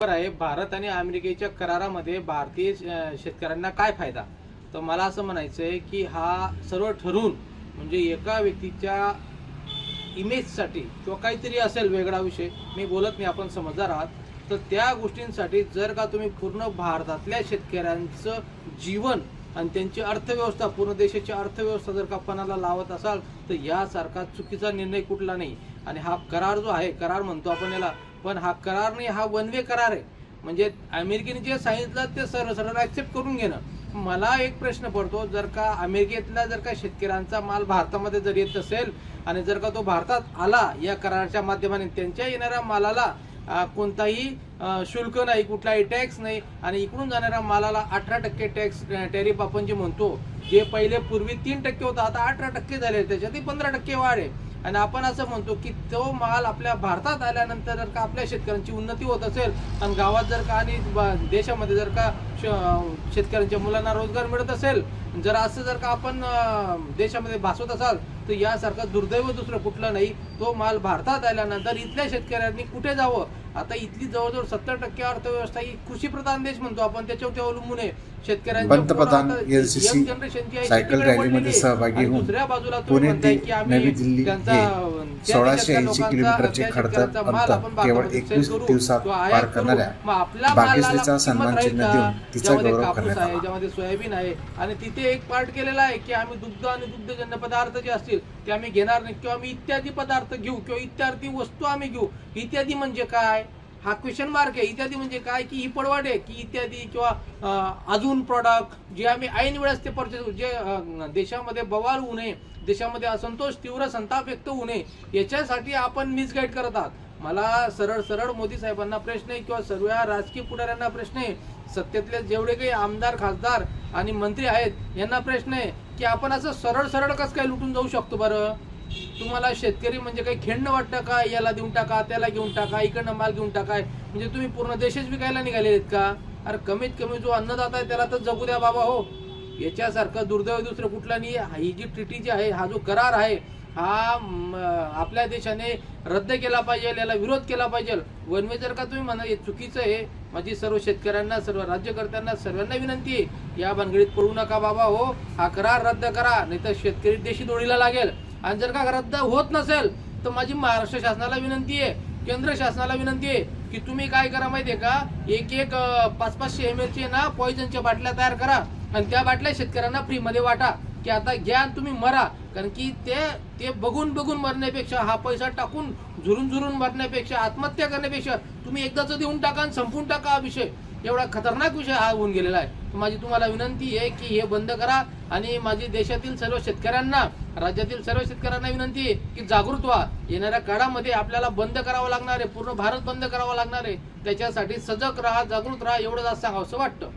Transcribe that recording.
बरोबर आहे. भारत आणि अमेरिकेच्या करारामध्ये भारतीय शेतकऱ्यांना काय फायदा? तर मला असं म्हणायचं आहे की हा सर्व ठरून म्हणजे एका व्यक्तीच्या इमेजसाठी किंवा काहीतरी असेल वेगळा विषय मी बोलत नाही आपण समजदार आहात. तर त्या गोष्टींसाठी जर का तुम्ही पूर्ण भारतातल्या शेतकऱ्यांचं जीवन आणि त्यांची अर्थव्यवस्था पूर्ण देशाची अर्थव्यवस्था जर का पणाला लावत असाल तर यासारखा चुकीचा निर्णय कुठला नाही. आणि हा करार जो आहे करार म्हणतो आपण याला पण हा करार नाही हा वन वे करार आहे. म्हणजे अमेरिकेने जे सांगितलं ते सरळ सरळ ऍक्सेप्ट करून घेणं. मला एक प्रश्न पडतो जर का अमेरिकेतला जर का शेतकऱ्यांचा माल भारतामध्ये जर येत असेल आणि जर का तो भारतात आला या कराराच्या माध्यमाने त्यांच्या येणाऱ्या मालाला कोणताही शुल्क नाही कुठलाही टॅक्स नाही आणि इकडून जाणाऱ्या मालाला अठरा टक्के टॅक्स टॅरिफ आपण जे म्हणतो जे पहिले पूर्वी तीन टक्के होता आता अठरा टक्के झाले त्याच्यातही पंधरा टक्के वाढ आहे. आणि आपण असं म्हणतो की तो माल आपल्या भारतात आल्यानंतर जर का आपल्या शेतकऱ्यांची उन्नती होत असेल आणि गावात जर का आणि देशामध्ये जर का श- शेतकऱ्यांच्या मुलांना रोजगार मिळत असेल जर असं जर का आपण देशामध्ये भासवत असाल तर यासारखं दुर्दैव दुसरं कुठलं नाही. तो माल भारतात आल्यानंतर इथल्या शेतकऱ्यांनी कुठे जावं? आता इथली जवळजवळ सत्तर टक्के अर्थव्यवस्था ही कृषी प्रधान देश म्हणतो आपण त्याच्यावरती अवलंबून आहे पंतप्रधान सायकल रॅलीमध्ये. सहभागी होऊन पुणे ते नवी दिल्ली हे सोळाशे ऐंशी किलोमीटरचे खडतर अंतर केवळ एकवीस दिवसात पार. करणाऱ्या सन्मान चिन्ह देऊन? तिचा गौरव करण्यात आला ज्यामध्ये सोयाबीन आहे आणि तिथे एक पार्ट केलेला आहे की आम्ही दुग्ध आणि दुग्धजन्य पदार्थ जे असतील ते आम्ही घेणार नाही किंवा आम्ही इत्यादी पदार्थ घेऊ किंवा इत्यादी वस्तू आम्ही घेऊ इत्यादी म्हणजे काय हा क्वेश्चन मार्क आहे. इत्यादी म्हणजे काय? की ही पडवाड आहे. की इत्यादी किंवा अजून प्रॉडक्ट जे आम्ही ऐन वेळेस ते परचेस जे देशामध्ये बवाल होऊ नये देशामध्ये असंतोष तीव्र संताप व्यक्त होऊ नये याच्यासाठी आपण मिसगाईड करत आहात. मला सरळ सरळ मोदी साहेबांना प्रश्न आहे किंवा सर्व राजकीय पुढाऱ्यांना प्रश्न आहे. सत्तेतले जेवढे काही आमदार खासदार आणि मंत्री आहेत यांना प्रश्न आहे की आपण असं सरळ सरळ कसं काय लुटून जाऊ शकतो बरं? तुम्हाला शेतकरी म्हणजे काही खेळणं वाटतं का? याला देऊन टाका त्याला घेऊन टाका इकडनं माल घेऊन टाकाय म्हणजे तुम्ही पूर्ण देशच विकायला निघाले आहेत का? अरे कमीत कमी जो अन्नदाता आहे त्याला तर जगू द्या बाबा हो. याच्यासारखं दुर्दैव दुसरं कुठला नाही ही जी ट्रिटी जी आहे हा जो करार आहे हा आपल्या देशाने रद्द केला पाहिजे याला विरोध केला पाहिजे. वनवे जर का तुम्ही म्हणा हे चुकीचं आहे. माझी सर्व शेतकऱ्यांना सर्व राज्यकर्त्यांना सर्वांना विनंती आहे. या भानगडीत पडू नका बाबा हो. हा करार रद्द करा. नाही तर शेतकरी देशी दोडीला लागेल. आणि जर का रद्द होत नसेल तर माझी महाराष्ट्र शासनाला विनंती आहे केंद्र शासनाला विनंती आहे की तुम्ही काय करा माहितीये का? एक एक पाच पाचशे एम एलचे ना पॉइझनच्या बाटल्या तयार करा आणि त्या बाटल्या शेतकऱ्यांना फ्रीमध्ये वाटा की आता घ्या तुम्ही मरा. कारण की ते ते बघून बघून मरण्यापेक्षा हा पैसा टाकून झुरून झुरून मरण्यापेक्षा आत्महत्या करण्यापेक्षा तुम्ही एकदाच देऊन टाका आणि संपून टाका हा विषय. एवढा खतरनाक विषय हा होऊन गेलेला आहे. तर माझी तुम्हाला विनंती आहे की हे बंद करा आणि माझी देशातील सर्व शेतकऱ्यांना राज्यातील सर्व शेतकऱ्यांना विनंती आहे की जागृत व्हा. येणाऱ्या काळामध्ये आपल्याला बंद करावं लागणार आहे. पूर्ण भारत बंद करावा लागणार आहे. त्याच्यासाठी सजग राहा जागृत राहा एवढं जास्त सांगावं असं वाटतं.